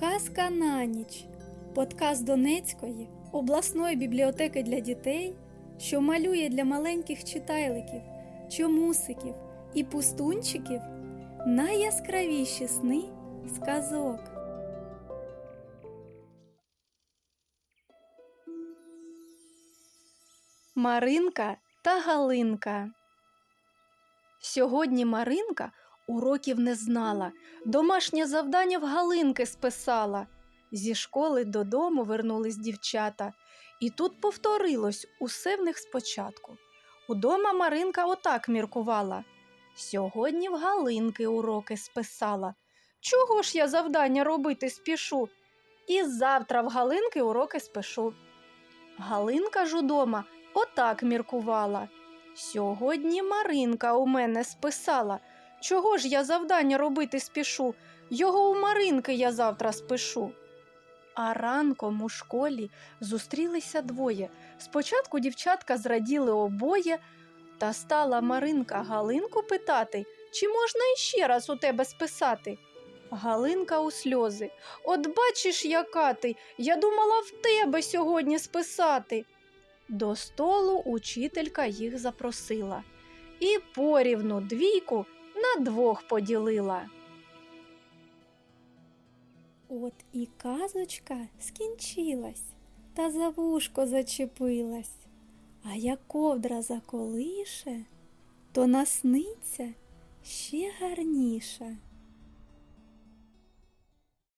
Казка на ніч. Подкаст Донецької обласної бібліотеки для дітей, що малює для маленьких читайликів, чомусиків і пустунчиків найяскравіші сни сказок. Маринка та Галинка. Сьогодні Маринка уроків не знала, домашнє завдання в Галинки списала. Зі школи додому вернулись дівчата, і тут повторилось усе в них спочатку. Удома Маринка отак міркувала. Сьогодні в Галинки уроки списала. Чого ж я завдання робити спішу? І завтра в Галинки уроки спишу. Галинка ж удома отак міркувала. Сьогодні Маринка у мене списала. Чого ж я завдання робити спішу? Його у Маринки я завтра спишу. А ранком у школі зустрілися двоє. Спочатку дівчатка зраділи обоє, та стала Маринка Галинку питати, чи можна іще раз у тебе списати. Галинка у сльози. От бачиш, яка ти, я думала в тебе сьогодні списати. До столу учителька їх запросила і порівну двійку на двох поділила. От і казочка скінчилась, та за вушко зачепилась, а як ковдра заколише, то насниться ще гарніше.